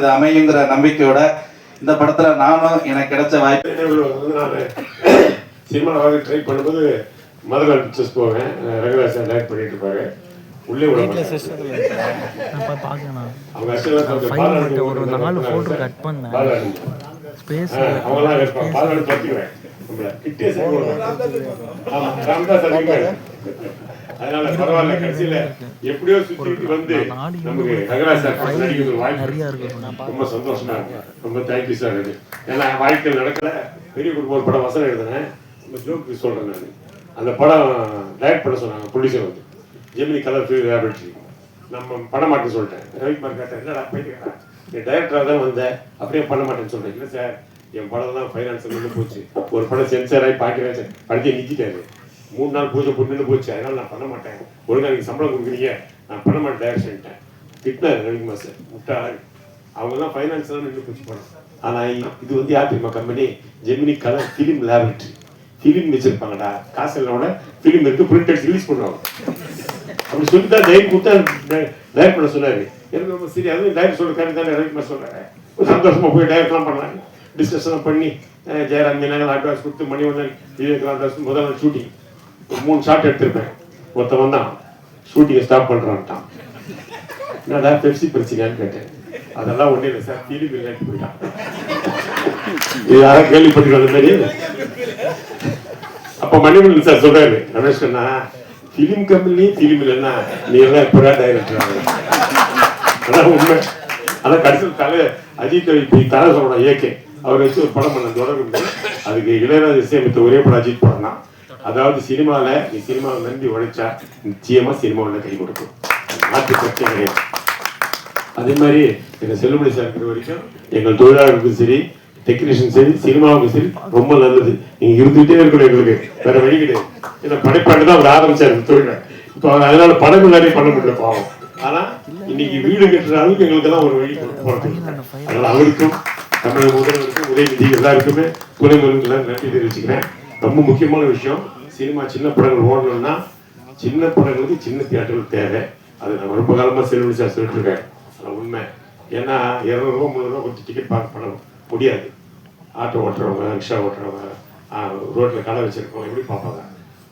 இது அமையுங்கிற நம்பிக்கையோட இந்த படத்துல நானும் எனக்கு கிடைச்ச வாய்ப்பு. சினிமாவாக ட்ரை பண்ணும்போது மதுரை பிக்சர்ஸ் போவேன். ரங்கராஜ் சார் டைரக்ட் பண்ணிட்டு இருப்பாரு. உள்ளே விட. அவங்க ஒரு நாலு பண்ணேன். ஸ்பேஸ் பார்த்துக்குவேன். நம்மள கிட்டே சரி ராமதாஸ். அதனால பரவாயில்ல கடைசியில எப்படியோ சுத்திட்டு வந்து நமக்கு ரங்கராஜ் சார் ஒரு வாய்ப்பு ரொம்ப சந்தோஷமா இருக்கு. ரொம்ப தேங்க்யூ சார் அது ஏன்னா என் வாழ்க்கையில் நடக்கல. பெரிய குடும்பம் ஒரு படம் வசனம் எழுதினேன். நம்ம ஜோக்கு சொல்றேன் நான். அந்த படம் டைரக்ட் பண்ண சொன்னாங்க ப்ரொடியூசர் வந்து. ஜெமினி கலர் ஃபில் லேபரேட்டரி நம்ம பண்ண மாட்டேன்னு சொல்லிட்டேன். ரவிக்குமார் கேட்டேன் என்னடா போயிட்டு நீ டைரக்டராக தான் வந்தேன். அப்படியே பண்ண மாட்டேன்னு சொல்றேன். இல்லை சார் என் படம் தான் ஃபைனான்ஸ் போச்சு. ஒரு படம் சென்சார் ஆகி பார்க்கிறேன் படத்தை நிறுத்திட்டாரு மூணு நாள் பூஜை பொண்ணு போச்சு. அதனால நான் பண்ண மாட்டேன். ஒழுங்காக நீங்கள் சம்பளம் கொடுக்குறீங்க. நான் பண்ண மாட்டேன் டைரக்ஷன்ட்டேன் திட்டினார் ரவிக்குமார் சார் முட்டாள். அவங்க தான் ஃபைனான்ஸ் தான் நின்று போச்சு படம் ஆனால் இது வந்து யார் தெரியுமா company Gemini colour film laboratory film வச்சிருப்பாங்கடா. காசு இல்லைனோட ஃபிலிம் இருக்கு பிரிண்டட் ரிலீஸ் பண்ணுவாங்க. அப்படி சொல்லி தான் டைம் கொடுத்தா டைரக்ட் பண்ண சொன்னார். எனக்கு ரொம்ப சரி அதுவும் டைரக்ட் சொல்கிற காரணம் தான் ரவிக்குமார் சொல்கிறேன் ஒரு போய் டைரக்ட்லாம் பண்ணாங்க டிஸ்கஷன்லாம் பண்ணி ஜெயராம் மீனாங்க அட்வான்ஸ் கொடுத்து மணிவண்ணன் விவேக் அட்வான்ஸ் முதல் நாள் ஷூட்டிங் மூணு ஷாட் எடுத்திருப்பேன். ஒருத்தவன் தான். ஷூட்டிங்கை ஸ்டாப் பண்ணுறான்ட்டான் என்னடா பெப்சி பிரச்சனையான்னு கேட்டேன். அதெல்லாம் ஒண்ணு இல்லை சார் டிவி விளையாட்டு போயிட்டான். இது யாரும் கேள்விப்பட்டிருக்க அந்த மாதிரி? அப்ப மணிமணன் சார் சொல்றாரு ரமேஷ் அண்ணா பிலிம் கம்பெனி பிலிம் இல்லைன்னா நீ எல்லாம் எப்படா டைரக்டர் அதான் உண்மை. ஆனால் கடைசியில் தலை அஜித் இப்படி தலை சொல்லணும் ஏகே அவர் வச்சு ஒரு படம் பண்ண தொடர்பு அதுக்கு இளையராஜா இசையமைத்த ஒரே படம் அஜித் படம் தான் அதாவது சினிமால நீ சினிமாவை நம்பி உழைச்சா நிச்சயமா சினிமாவில் கை கொடுக்கும். மாற்று பிரச்சனை கிடையாது. அதே மாதிரி எங்கள் செல்லுபடி சார் வரைக்கும் எங்கள் தொழிலாளர்களுக்கும் சரி டெக்னீஷியன் சரி சினிமாவுக்கும் சரி ரொம்ப நல்லது. நீங்கள் இருந்துகிட்டே இருக்கணும் எங்களுக்கு. வேற வழி கிடையாது. ஏன்னா படைப்பாண்டு தான் அவர் ஆரம்பிச்சார் இந்த தொழிலை. இப்போ அவர் அதனால படம் நிறைய பண்ண முடியல பாவம். ஆனா இன்னைக்கு வீடு கட்டுற அளவுக்கு எங்களுக்கு தான் ஒரு வழி போறது அதனால் அவருக்கும் தமிழக முதல்வருக்கும் உதயநிதி எல்லாருக்குமே துணை முதல்வருக்கு நன்றி தெரிவிச்சுக்கிறேன். ரொம்ப முக்கியமான விஷயம். சினிமா சின்ன படங்கள் ஓடணும்னா சின்ன படங்களுக்கு சின்ன தியேட்டர்கள் தேவை. அது நான் ரொம்ப காலமாக செல்வனி சார் சொல்லிட்டு இருக்கேன். அது உண்மை. ஏன்னா இரநூறுவா முந்நூறுவா கொஞ்சம் டிக்கெட் பார்க்க பண்ண முடியாது. ஆட்டோ ஓட்டுறவங்க ரிக்ஷா ஓட்டுறவங்க ரோட்டில் கடை வச்சுருக்கவங்க எப்படி பார்ப்பாங்க?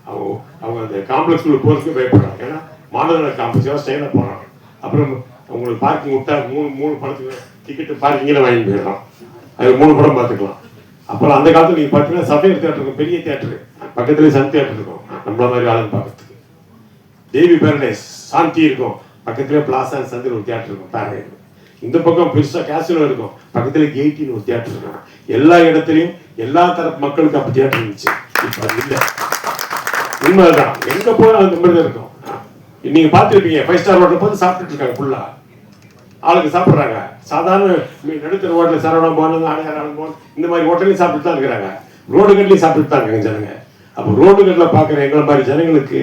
அவங்க அவங்க அந்த காம்ப்ளெக்ஸ்குள்ள போகிறதுக்கு பயப்படுறாங்க. ஏன்னா மாநகர காம்ப்ளெக்ஸாக ஸ்டைலாக போகிறாங்க அப்புறம் உங்களுக்கு பார்க்கிங் விட்டா மூணு மூணு படத்துக்கு டிக்கெட்டு பார்க்கிங்கில் வாங்கி போயிடலாம். அது மூணு படம் பார்த்துக்கலாம். அப்புறம் அந்த காலத்தில் நீங்கள் பார்த்தீங்கன்னா சபையர் தேட்டருக்கு பெரிய தேட்டரு பக்கத்துலேயே சன் இருக்கும் நம்மள மாதிரி ஆளுங்க பார்க்கறதுக்கு. தேவி பேரடைஸ் சாந்தி இருக்கும். பக்கத்துல பிளாசா சந்திர ஒரு தியேட்டர் இருக்கும். பேரடைஸ் இந்த பக்கம் பெருசா கேசினோ இருக்கும். பக்கத்துல கேட்டின்னு ஒரு தியேட்டர் இருக்கும். எல்லா இடத்துலயும் எல்லா தரப்பு மக்களுக்கும் அப்ப தியேட்டர் இருந்துச்சு. இப்ப அது இல்லை. உண்மைதான். எங்க போனாலும் அந்த மாதிரி தான் இருக்கும். நீங்க பார்த்துருப்பீங்க. ஃபைவ் ஸ்டார் ஹோட்டல் பார்த்து சாப்பிட்டுட்டு இருக்காங்க ஃபுல்லா ஆளுக்கு சாப்பிட்றாங்க. சாதாரண மீ- நடுத்தர ஹோட்டல் சரவணம் பவன் ஆடையார் போகணும் இந்த மாதிரி ஹோட்டலையும் சாப்பிட்டு தான் இருக்கிறாங்க. ரோடு கட்டிலையும் சாப்பிட்டு தான் இருக்காங்க ஜனங்க. அப்போ ரோடுகளில் பார்க்குற எங்களை மாதிரி ஜனங்களுக்கு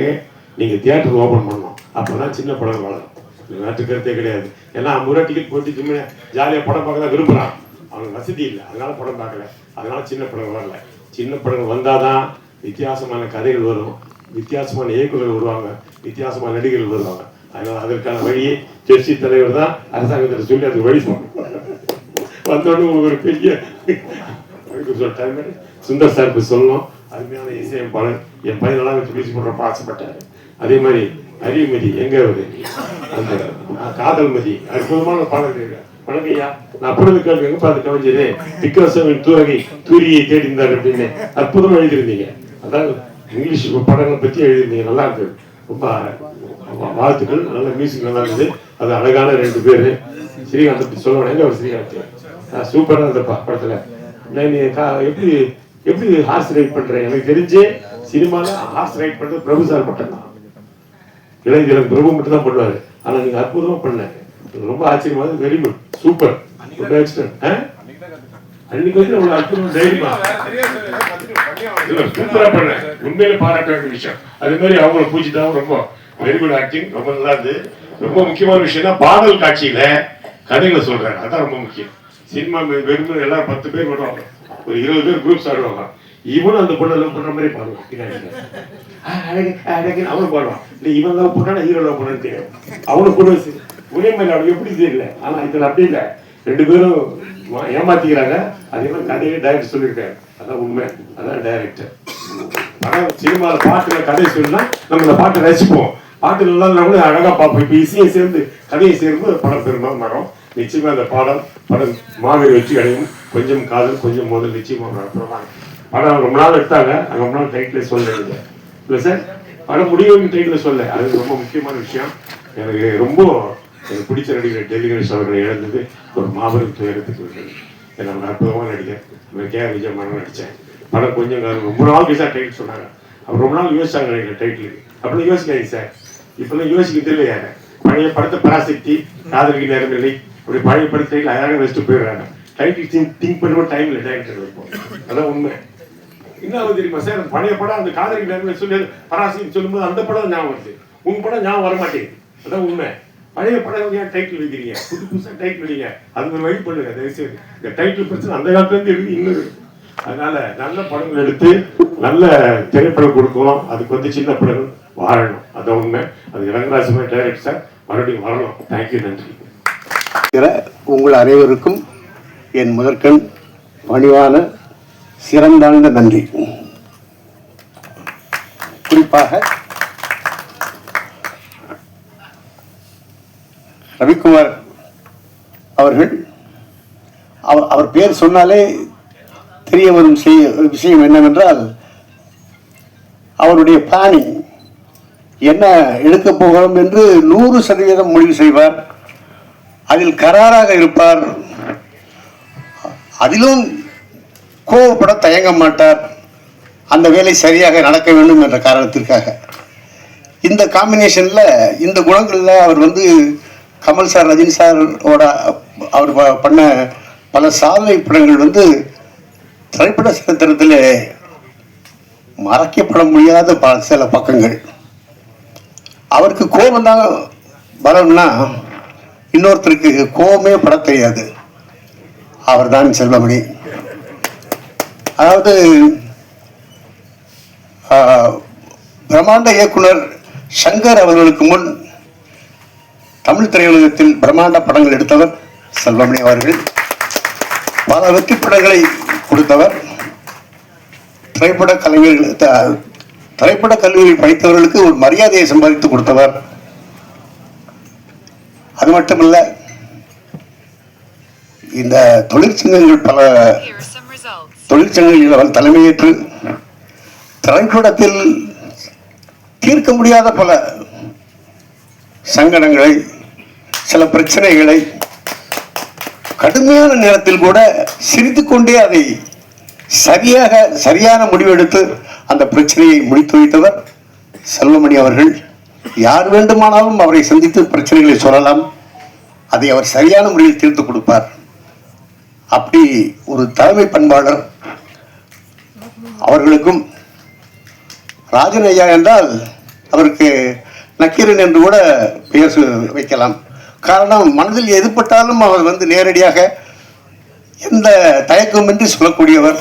நீங்கள் தியேட்டர் ஓப்பன் பண்ணணும். அப்பதான் சின்ன படம் வளரும். இது கருத்தே கிடையாது. ஏன்னா ஐம்பது ரூபா டிக்கெட் போட்டு சும்மா ஜாலியாக படம் பார்க்க தான் விரும்புகிறான் அவனுக்கு வசதி இல்லை. அதனால் படம் பார்க்கல. அதனால் சின்ன படம் வரல. சின்ன படங்கள் வந்தால் தான் வித்தியாசமான கதைகள் வரும். வித்தியாசமான இயக்குநர்கள் வருவாங்க. வித்தியாசமான நடிகர்கள் வருவாங்க. அதனால் அதற்கான வழியை ஜெர்சி தலைவர் தான் அரசாங்கத்தில் சொல்லி அதுக்கு வழி சொன்னோம் வந்தோடனே ஒரு பெரிய அதுக்கு சொல்லிட்டாங்க சுந்தர் சார் இப்ப சொல்லணும். அருமையான இசையமைப்பாளர். என் பையன் நல்லா வச்சு பேசி போடுறப்ப ஆசைப்பட்டாரு அதே மாதிரி அறிவுமதி எங்க வருது அந்த காதல் மதி அற்புதமான பாடல் கேட்க ஐயா. நான் அப்பொழுது கேள்வி எங்க பார்த்து கவிஞரே? விக்ரசவின் தூரகை தூரியை தேடிந்தார் அப்படின்னு அற்புதமா எழுதியிருந்தீங்க. அதாவது இங்கிலீஷ் படங்களை பத்தி எழுதியிருந்தீங்க. நல்லா இருக்கு. ரொம்ப வா- வாழ்த்துக்கள். நல்ல மியூசிக் நல்லா இருந்தது. அது அழகான ரெண்டு பேரு. ஸ்ரீகாந்த் பத்தி சொல்லணும். எங்க ஒரு ஸ்ரீகாந்த்? சூப்பரா இருந்த பா- படத்துல. நான் எப்படி எப்படி ஹார்ஸ் ரைட் பண்றேன்? எனக்கு தெரிஞ்சு சினிமால ஹார்ஸ் ரைட் பண்றது பிரபு சார் மட்டும்தான். இளைஞர்களுக்கு பிரபு மட்டும் தான் பண்ணுவாரு. ஆனா நீங்க அற்புதமா பண்ண ரொம்ப ஆச்சரியமா வெரி குட் சூப்பர் அன்னைக்கு வந்து அவ்வளவு அற்புதம் தைரியமா. இல்ல, சூப்பரா பண்ண உண்மையில பாராட்ட வேண்டிய விஷயம். அதே மாதிரி அவங்கள பூஜிதாவும் ரொம்ப வெரி குட் ஆக்டிங் ரொம்ப நல்லா இருந்து ரொம்ப முக்கியமான விஷயம்னா பாடல் காட்சியில கதைகளை சொல்றாங்க அதான் ரொம்ப முக்கியம். சினிமா வெறும் எல்லாரும் பத்து பேர் வருவாங்க ஒரு இருபது பேர் குரூப்ஸ் ஆடுவாங்க. இவனும் அந்த பொண்ணை லவ் பண்ற மாதிரி பாடுவான். பின்னாடி. அழகு, அவனும் பாடுவான். இல்ல இவன் லவ் பண்ணா ஹீரோ லவ் பண்ணு தெரியும் அவனுக்கு பொண்ணு ஒரே மாதிரி அவனுக்கு எப்படி தெரியல. ஆனா இதுல அப்படி இல்ல. ரெண்டு பேரும் ஏமாத்திக்கிறாங்க. அதே மாதிரி கதையை டைரக்டர் சொல்லியிருக்காரு. அதான் உண்மை. அதான் டைரக்டர் ஆனால் சினிமாவில் பாட்டுல கதை சொன்னா நம்ம இந்த பாட்டை ரசிப்போம். பாட்டு நல்லா இருந்தா கூட அழகா பார்ப்போம். இப்போ இசையை சேர்ந்து கதையை சேர்ந்து படம் பெருமா மரம் நிச்சயமா அந்த பாடம் படம் மாவீர் வெற்றி அடையும். கொஞ்சம் காதல் கொஞ்சம் முதல் நிச்சயமா நடத்துறோம் படம் ரொம்ப நாள் எடுத்தாங்க. ரொம்ப நாள் டைட்டில் சொல்ல இல்லை சார் படம் முடியும் டைட்டில் சொல்ல அது ரொம்ப முக்கியமான விஷயம். எனக்கு ரொம்ப எனக்கு பிடிச்ச நடிகர் டெல்லி கணேஷ் அவர்களை இழந்தது ஒரு மாபெரும் துயரத்துக்கு விட்டது ஏன்னா ஒரு அற்புதமான நடிகர். கே விஜய் மனம் நடித்தேன் படம் கொஞ்சம் காலம் ரொம்ப நாள் கழிச்சா டைட்டில் சொன்னாங்க. அவர் ரொம்ப நாள் யோசிச்சாங்க நடிகர் டைட்டிலுக்கு அப்படிலாம் யோசிக்காதீங்க சார் இப்பெல்லாம் யோசிக்கிறது இல்லையா? பழைய படத்தை பராசக்தி காதலிக்கு நேரம் இல்லை. ஒரு பழைய படத்தை அழகாக வச்சுட்டு போயிடுறாங்க. டைட்டில் திங்க் திங்க் பண்ணுவோம் டைம் இல்லை டைரக்டர் வைப்போம் அதான் உண்மை. என்ன தெரியுமா சார்? பழைய படம் அந்த காதலி டைம்ல சொல்லி பராசின்னு சொல்லும்போது அந்த படம் ஞாபகம் வருது. உங்க படம் ஞாபகம் வர மாட்டேங்குது. அதான் உண்மை. பழைய படம் ஏன் டைட்டில் வைக்கிறீங்க புது புதுசாக டைட்டில் வைங்க அது ஒரு வழி பண்ணுங்க தயவுசெய்து. இந்த டைட்டில் பிரச்சனை அந்த காலத்துலேருந்து இருக்கு இன்னும் அதனால நல்ல படங்கள் எடுத்து நல்ல திரைப்படம் கொடுக்கணும் அதுக்கு வந்து சின்ன படங்கள் வாழணும். அதான் உண்மை. அது இளங்கராஜ் டைரக்ட் சார் மறுபடியும் வரணும். தேங்க்யூ நன்றி. இருக்கிற உங்கள் அனைவருக்கும் என் முதற்கண் பணிவான சிறந்தாழ்ந்த நன்றி. குறிப்பாக ரவிக்குமார் அவர்கள் அவர் அவர் பேர் சொன்னாலே தெரிய வரும் செய்ய- விஷயம் என்னவென்றால் அவருடைய பிளானிங் என்ன எடுக்கப் போகிறோம் என்று நூறு சதவீதம் முடிவு செய்வார். அதில் கராராக இருப்பார். அதிலும் கோவப்பட தயங்க மாட்டார். அந்த வேலை சரியாக நடக்க வேண்டும் என்ற காரணத்திற்காக. இந்த காம்பினேஷனில் இந்த குணங்களில் அவர் வந்து கமல் சார் ரஜினி சாரோட அவர் பண்ண பல சாதனை படங்கள் வந்து திரைப்பட சரித்திரத்தில் மறைக்கப்பட முடியாத பல சில பக்கங்கள். அவருக்கு கோபம் தான் வரணும்னா இன்னொருத்தருக்கு கோபமே பட தெரியாது. அவர்தான் செல்வமணி. அதாவது ஆஹ், பிரம்மாண்ட இயக்குனர் சங்கர் அவர்களுக்கு முன் தமிழ் திரையுலகத்தில் பிரம்மாண்ட படங்கள் எடுத்தவர் செல்வமணி அவர்கள். பல வெற்றி படங்களை கொடுத்தவர். திரைப்பட கலைஞர்கள் த- திரைப்பட கல்லூரியில் படித்தவர்களுக்கு ஒரு மரியாதையை சம்பாதித்து கொடுத்தவர். அது மட்டுமல்ல இந்த தொழிற்சங்கங்கள் பல. தொழிற்சங்கங்களில் அவர் தலைமையேற்று திரைப்படத்தில் தீர்க்க முடியாத பல சங்கடங்களை சில பிரச்சனைகளை கடுமையான நேரத்தில் கூட சிரித்துக்கொண்டே அதை சரியாக சரியான முடிவெடுத்து அந்த பிரச்சனையை முடித்து வைத்தவர் செல்வமணி அவர்கள் யார் வேண்டுமானாலும் அவரை சந்தித்து பிரச்சனைகளை சொல்லலாம். அதை அவர் சரியான முறையில் தீர்த்து கொடுப்பார். அப்படி ஒரு தலைமை பண்பாளர் அவர்களுக்கும் ராஜன் ஐயா என்றால் அவருக்கு நக்கீரன் என்று கூட பெயர் வைக்கலாம். காரணம் மனதில் எதுப்பட்டாலும் அவர் வந்து நேரடியாக எந்த தயக்கமின்றி சொல்லக்கூடியவர்.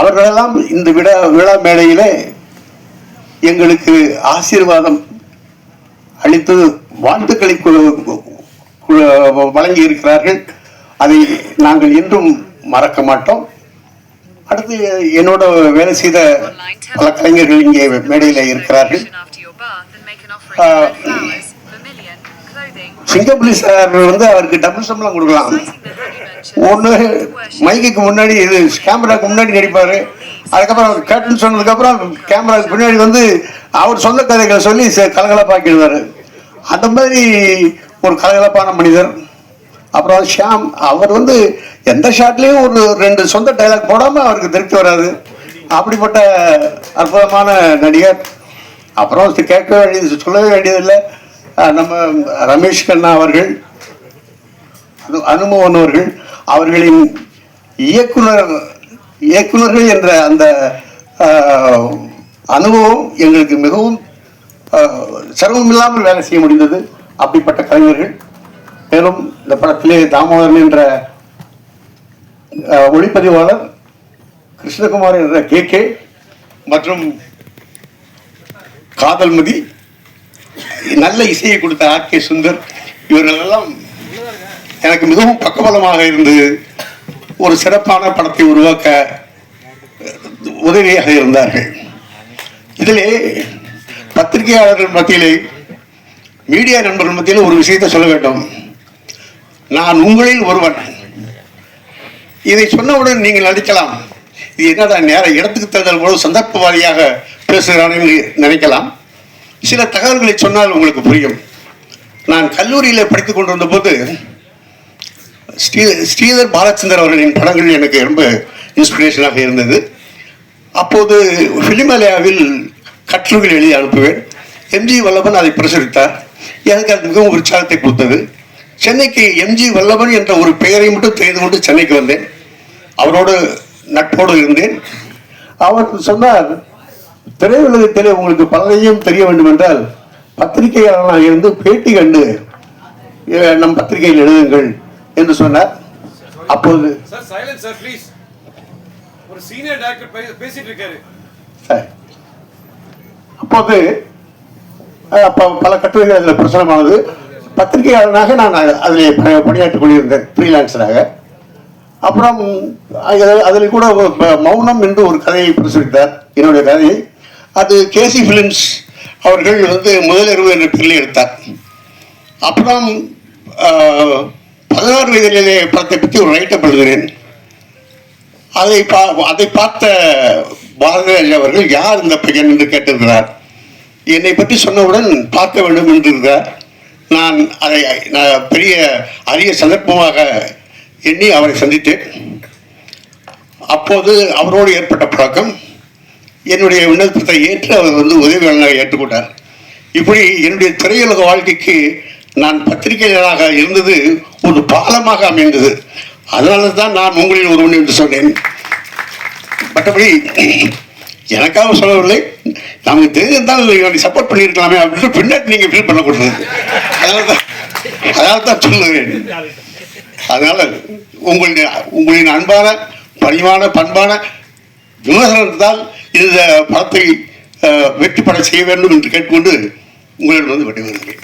அவர்களெல்லாம் இந்த விழா விழா மேடையிலே எங்களுக்கு ஆசீர்வாதம் அளித்து வாழ்த்துக்களை வழங்கி இருக்கிறார்கள். அதை நாங்கள் என்றும் மறக்க மாட்டோம். அடுத்து என்னோட வேலை செய்த பல கலைஞர்கள் இங்கே மேடையில் இருக்கிறார்கள். சிங்கப்புலி சார் வந்து அவருக்கு டபுள் சம்பளம் கொடுக்கலாம். ஒன்று மைக்குக்கு முன்னாடி இது கேமராக்கு முன்னாடி நடிப்பார். அதுக்கப்புறம் அவர் சொன்னதுக்கப்புறம் கேமராவுக்கு பின்னாடி வந்து அவர் சொந்த கதைகளை சொல்லி கலகலப்பாக்கிடுவார். அந்த மாதிரி ஒரு கலகலப்பான மனிதர். அப்புறம் ஷியாம் அவர் வந்து எந்த ஷாட்லேயும் ஒரு ரெண்டு சொந்த டைலாக் போடாமல் அவருக்கு திருப்தி வராது. அப்படிப்பட்ட அற்புதமான நடிகர். அப்புறம் கேட்க வேண்டியது சொல்லவே வேண்டியதில்லை. நம்ம ரமேஷ் கண்ணா அவர்கள் அனு- அனுமோகன் அவர்கள் அவர்களின் இயக்குனர் இயக்குனர்கள் என்ற அந்த அனுபவம் எங்களுக்கு மிகவும் சிரமம் இல்லாமல் வேலை செய்ய முடிந்தது. அப்படிப்பட்ட கலைஞர்கள். மேலும் இந்த படத்திலே தாமோதரன் என்ற ஒளிப்பதிவாளர் கிருஷ்ணகுமார் என்ற கே கே மற்றும் காதல்மதி நல்ல இசையை கொடுத்த ஆர் கே சுந்தர் இவர்கள் எல்லாம் எனக்கு மிகவும் பக்கபலமாக இருந்தது ஒரு சிறப்பான படத்தை உருவாக்க உதவியாக இருந்தார்கள். இதிலே பத்திரிகையாளர்கள் மத்தியிலே மீடியா நண்பர்கள் மத்தியில் ஒரு விஷயத்தை சொல்ல வேண்டும். நான் உங்களில் ஒருவன். இதை சொன்னவுடன் நீங்கள் நடிக்கலாம். இது என்னடா நேர இடத்துக்கு தகுந்த போது சந்தர்ப்பவாதியாக பேசுகிறான் என்று நினைக்கலாம். சில தகவல்களை சொன்னால் உங்களுக்கு புரியும். நான் கல்லூரியில் படித்துக் கொண்டிருந்த போது ஸ்ரீ ஸ்ரீதர் பாலச்சந்தர் அவர்களின் படங்கள் எனக்கு ரொம்ப இன்ஸ்பிரேஷனாக இருந்தது. அப்போது ஃபிலிமலையாவில் கட்டுரைகள் எழுதி அனுப்புவேன். எம்ஜி வல்லபன் அதை பிரசுரித்தார். எனக்கு அது மிகவும் உற்சாகத்தை கொடுத்தது. சென்னைக்கு எம்ஜி வல்லபன் என்ற ஒரு பெயரை மட்டும் தெரிந்து கொண்டு சென்னைக்கு வந்தேன். அவரோடு நட்போடு இருந்தேன். அவர் சொன்னார் திரையுலகத்தில் உங்களுக்கு பலரையும் தெரிய வேண்டும் என்றால் பத்திரிகையாளராக இருந்து பேட்டி கண்டு நம் பத்திரிகையில் எழுதுங்கள். என்று சொன்னார். அப்போது சார் சைலன்ஸ் சார் ப்ளீஸ் ஒரு சீனியர் டைரக்டர் பேசிட்டு இருக்காரு சரி. அப்போது பல கட்டுரைகள் அதில் பிரசுரமானது. பத்திரிகையாளனாக நான் அதில் பணியாற்றிக் கொண்டிருந்தேன் ஃப்ரீலான்சராக அப்புறம் அதில் கூட மௌனம் என்று ஒரு கதையை பிரசுரித்தார். என்னுடைய கதையை அது கேசி ஃபிலிம்ஸ் அவர்கள் வந்து முதலிரவு என்ற பெயரில் எடுத்தார். அப்புறம் பதினாறு வயதிலே படத்தை பற்றி ஒரு ரைட்டப் எழுதுகிறேன். அதை பா அதை பார்த்த பாரதிராஜ் அவர்கள் யார் இந்த பையன் என்று கேட்டிருக்கிறார். என்னை பற்றி சொன்னவுடன் பார்க்க வேண்டும் என்று நான் அதை நான் பெரிய அரிய சந்தர்ப்பமாக எண்ணி அவரை சந்தித்தேன். அப்போது அவரோடு ஏற்பட்ட பழக்கம் என்னுடைய விண்ணப்பத்தை ஏற்று அவர் வந்து உதவியாளராக ஏற்றுக்கொண்டார். இப்படி என்னுடைய திரையுலக வாழ்க்கைக்கு நான் பத்திரிகையாளராக இருந்தது ஒரு பாலமாக அமைந்தது. அதனால தான் நான் உங்களில் ஒருவன் என்று சொன்னேன். மற்றபடி எனக்காக சொல்லவில்லை. நமக்கு தெரிஞ்சிருந்தால் சப்போர்ட் பண்ணியிருக்கலாமே அப்படின்னு பின்னாடி நீங்கள் ஃபீல் பண்ணக்கூடாது. அதனால தான் அதனால தான் சொல்லுவேன் அதனால் உங்களுடைய உங்களின் அன்பான பணிவான பண்பான விமர்சனத்தால் இந்த படத்தை வெற்றி பட செய்ய வேண்டும் என்று கேட்டுக்கொண்டு உங்களிடம் வந்து விடைபெறுகிறேன்.